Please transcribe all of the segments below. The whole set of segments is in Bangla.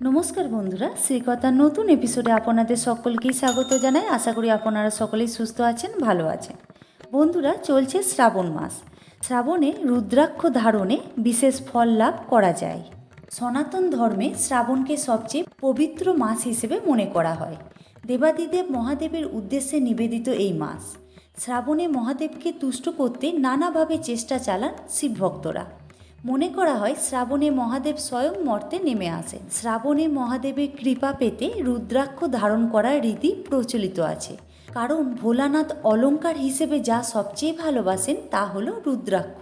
নমস্কার বন্ধুরা, শ্রীকথার নতুন এপিসোডে আপনাদের সকলকেই স্বাগত জানাই। আশা করি আপনারা সকলেই সুস্থ আছেন, ভালো আছেন। বন্ধুরা, চলছে শ্রাবণ মাস। শ্রাবণে রুদ্রাক্ষ ধারণে বিশেষ ফল লাভ করা যায়। সনাতন ধর্মে শ্রাবণকে সবচেয়ে পবিত্র মাস হিসেবে মনে করা হয়। দেবাদিদেব মহাদেবের উদ্দেশ্যে নিবেদিত এই মাস। শ্রাবণে মহাদেবকে তুষ্ট করতে নানাভাবে চেষ্টা চালান শিব ভক্তরা মনে করা হয় শ্রাবণে মহাদেব স্বয়ং মর্তে নেমে আসেন। শ্রাবণে মহাদেবের কৃপা পেতে রুদ্রাক্ষ ধারণ করার রীতি প্রচলিত আছে। কারণ ভোলানাথ অলঙ্কার হিসেবে যা সবচেয়ে ভালোবাসেন তা হলো রুদ্রাক্ষ।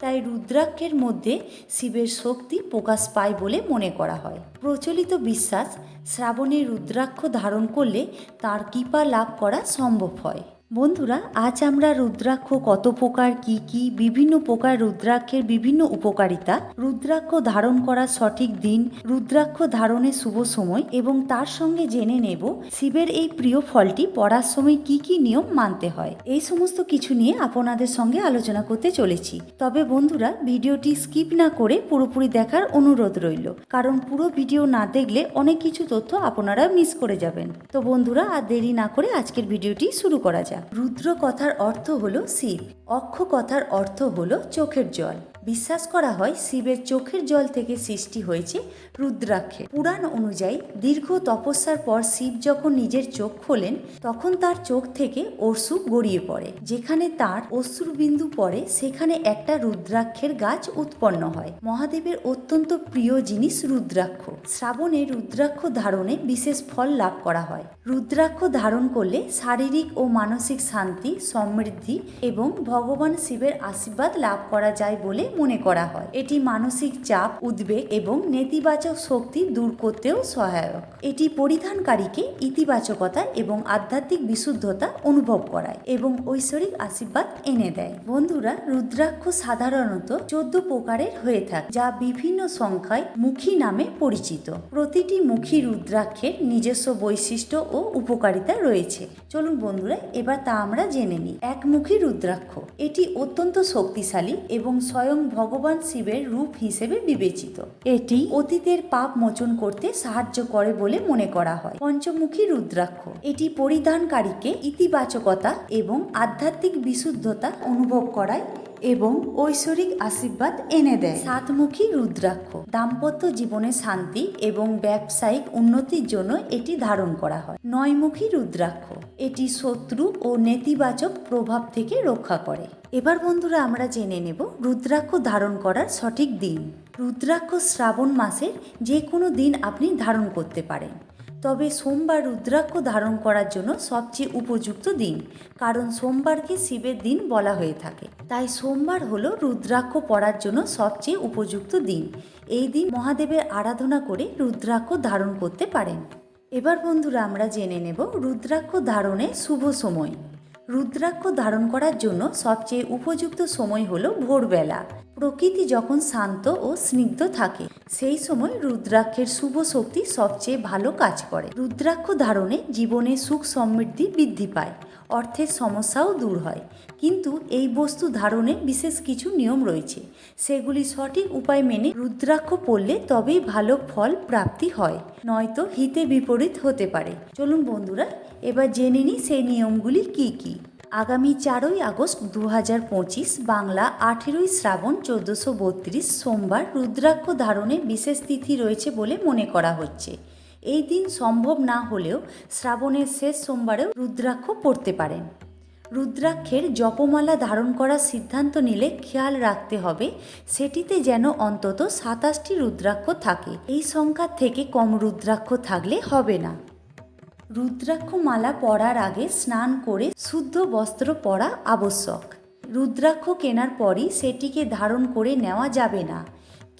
তাই রুদ্রাক্ষের মধ্যে শিবের শক্তি প্রকাশ পায় বলে মনে করা হয়। প্রচলিত বিশ্বাস, শ্রাবণে রুদ্রাক্ষ ধারণ করলে তার কৃপা লাভ করা সম্ভব হয়। বন্ধুরা, আজ আমরা রুদ্রাক্ষ কত প্রকার, কি কি, বিভিন্ন প্রকার রুদ্রাক্ষের বিভিন্ন উপকারিতা, রুদ্রাক্ষ ধারণ করার সঠিক দিন, রুদ্রাক্ষ ধারণের শুভ সময় এবং তার সঙ্গে জেনে নেব শিবের এই প্রিয় ফলটি পড়ার সময় কি কি নিয়ম মানতে হয়। এই সমস্ত কিছু নিয়ে আপনাদের সঙ্গে আলোচনা করতে চলেছি। তবে বন্ধুরা, ভিডিওটি স্কিপ না করে পুরোপুরি দেখার অনুরোধ রইল। কারণ পুরো ভিডিও না দেখলে অনেক কিছু তথ্য আপনারা মিস করে যাবেন। তো বন্ধুরা, আর দেরি না করে আজকের ভিডিওটি শুরু করা যাক। রুদ্র কথার অর্থ হল শিব অক্ষ কথার অর্থ হল চোখের জল। বিশ্বাস করা হয় শিবের চোখের জল থেকে সৃষ্টি হয়েছে রুদ্রাক্ষের পুরাণ অনুযায়ী দীর্ঘ তপস্যার পর শিব যখন নিজের চোখ খোলেন, তখন তার চোখ থেকে অশ্রু গড়িয়ে পড়ে। যেখানে তার অশ্রুবিন্দু পড়ে, সেখানে একটা রুদ্রাক্ষের গাছ উৎপন্ন হয়। মহাদেবের অত্যন্ত প্রিয় জিনিস রুদ্রাক্ষ। শ্রাবণে রুদ্রাক্ষ ধারণে বিশেষ ফল লাভ করা হয়। রুদ্রাক্ষ ধারণ করলে শারীরিক ও মানসিক শান্তি, সমৃদ্ধি এবং ভগবান শিবের আশীর্বাদ লাভ করা যায় বলে মনে করা হয়। এটি মানসিক চাপ, উদ্বেগ এবং নেতিবাচক শক্তি দূর করতেও সহায়ক। এটি পরিধানকারীকে ইতিবাচকতা এবং আধ্যাত্মিক বিশুদ্ধতা অনুভব করায় এবং ঐশ্বরিক আশীর্বাদ এনে দেয়। বন্ধুরা, রুদ্রাক্ষ সাধারণত চোদ্দ প্রকারের হয়ে থাকে, যা বিভিন্ন সংখ্যায় মুখী নামে পরিচিত। প্রতিটি মুখী রুদ্রাক্ষের নিজস্ব বৈশিষ্ট্য ও উপকারিতা রয়েছে। চলুন বন্ধুরা, এবার তা আমরা জেনে নিই। একমুখী রুদ্রাক্ষ, এটি অত্যন্ত শক্তিশালী এবং স্বয়ং ভগবান শিবের রূপ হিসেবে বিবেচিত। এটি অতীতের পাপ মোচন করতে সাহায্য করে বলে মনে করা হয়। পঞ্চমুখী রুদ্রাক্ষ। এটি পরিধানকারীকে ইতিবাচকতা এবং আধ্যাত্মিক বিশুদ্ধতা অনুভব করায় এবং ঐশ্বরিক আশীর্বাদ এনে দেয়। সাতমুখী রুদ্রাক্ষ, দাম্পত্য জীবনে শান্তি এবং ব্যবসায়িক উন্নতির জন্য এটি ধারণ করা হয়। নয়মুখী রুদ্রাক্ষ, এটি শত্রু ও নেতিবাচক প্রভাব থেকে রক্ষা করে। এবার বন্ধুরা আমরা জেনে নেব রুদ্রাক্ষ ধারণ করার সঠিক দিন। রুদ্রাক্ষ শ্রাবণ মাসের যে কোনো দিন আপনি ধারণ করতে পারেন। তবে সোমবার রুদ্রাক্ষ ধারণ করার জন্য সবচেয়ে উপযুক্ত দিন, কারণ সোমবারকে শিবের দিন বলা হয়ে থাকে। তাই সোমবার হল রুদ্রাক্ষ পড়ার জন্য সবচেয়ে উপযুক্ত দিন। এই দিন মহাদেবের আরাধনা করে রুদ্রাক্ষ ধারণ করতে পারেন। এবার বন্ধুরা আমরা জেনে নেব রুদ্রাক্ষ ধারণের শুভ সময়। রুদ্রাক্ষ ধারণ করার জন্য সবচেয়ে উপযুক্ত সময় হল ভোরবেলা। প্রকৃতি যখন শান্ত ও স্নিগ্ধ থাকে, সেই সময় রুদ্রাক্ষের শুভ শক্তি সবচেয়ে ভালো কাজ করে। রুদ্রাক্ষ ধারণে জীবনে সুখ সমৃদ্ধি বৃদ্ধি পায়। অর্থের সমস্যাও দূর হয়। কিন্তু এই বস্তু ধারণে বিশেষ কিছু নিয়ম রয়েছে। সেগুলি সঠিক উপায় মেনে রুদ্রাক্ষ পড়লে তবেই ভালো ফল প্রাপ্তি হয়। নয়তো হিতে বিপরীত হতে পারে। চলুন বন্ধুরা, এবার জেনে নিই সেই নিয়মগুলি কি কি। আগামী চারই আগস্ট দু হাজার পঁচিশ, বাংলা আঠেরোই শ্রাবণ চোদ্দোশো বত্রিশ সোমবার রুদ্রাক্ষ ধারণে বিশেষ তিথি রয়েছে বলে মনে করা হচ্ছে। এই দিন সম্ভব না হলেও শ্রাবণের শেষ সোমবারেও রুদ্রাক্ষ পড়তে পারেন। রুদ্রাক্ষের জপমালা ধারণ করার সিদ্ধান্ত নিলে খেয়াল রাখতে হবে, সেটিতে যেন অন্তত সাতাশটি রুদ্রাক্ষ থাকে। এই সংখ্যার থেকে কম রুদ্রাক্ষ থাকলে হবে না। রুদ্রাক্ষ মালা পরার আগে স্নান করে শুদ্ধ বস্ত্র পরা আবশ্যক। রুদ্রাক্ষ কেনার পরই সেটিকে ধারণ করে নেওয়া যাবে না।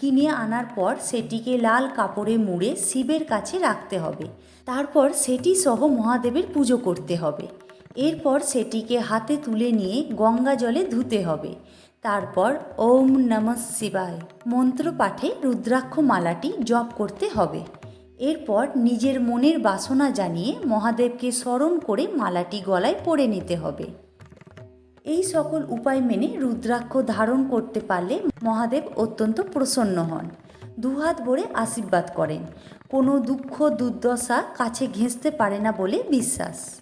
কিনে আনার পর সেটিকে লাল কাপড়ে মুড়ে শিবের কাছে রাখতে হবে। তারপর সেটি সহ মহাদেবের পুজো করতে হবে। এরপর সেটিকে হাতে তুলে নিয়ে গঙ্গা জলে ধুতে হবে। তারপর ওম নমঃ শিবায় মন্ত্র পাঠে রুদ্রাক্ষ মালাটি জপ করতে হবে। এরপর নিজের মনের বাসনা জানিয়ে মহাদেবকে স্মরণ করে মালাটি গলায় পরে নিতে হবে। এই সকল উপায় মেনে রুদ্রাক্ষ ধারণ করতে পারলে মহাদেব অত্যন্ত প্রসন্ন হন। দুহাত ভরে আশীর্বাদ করেন। কোনো দুঃখ, দুর্দশা কাছে ঘেঁষতে পারে না বলে বিশ্বাস।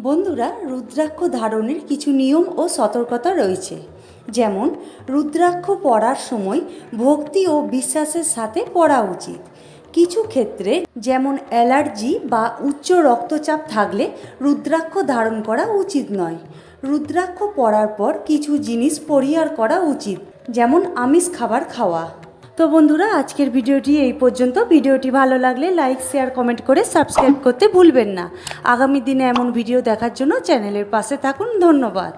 বন্ধুরা, রুদ্রাক্ষ ধারণের কিছু নিয়ম ও সতর্কতা রয়েছে। যেমন, রুদ্রাক্ষ পড়ার সময় ভক্তি ও বিশ্বাসের সাথে পরা উচিত। কিছু ক্ষেত্রে যেমন অ্যালার্জি বা উচ্চ রক্তচাপ থাকলে রুদ্রাক্ষ ধারণ করা উচিত নয়। রুদ্রাক্ষ পরার পর কিছু জিনিস পরিহার করা উচিত, যেমন আমিষ খাবার খাওয়া। তো বন্ধুরা, আজকের ভিডিওটি এই পর্যন্ত। ভিডিওটি ভালো লাগলে লাইক, শেয়ার, কমেন্ট করে সাবস্ক্রাইব করতে ভুলবেন না। আগামী দিনে এমন ভিডিও দেখার জন্য চ্যানেলের পাশে থাকুন। ধন্যবাদ।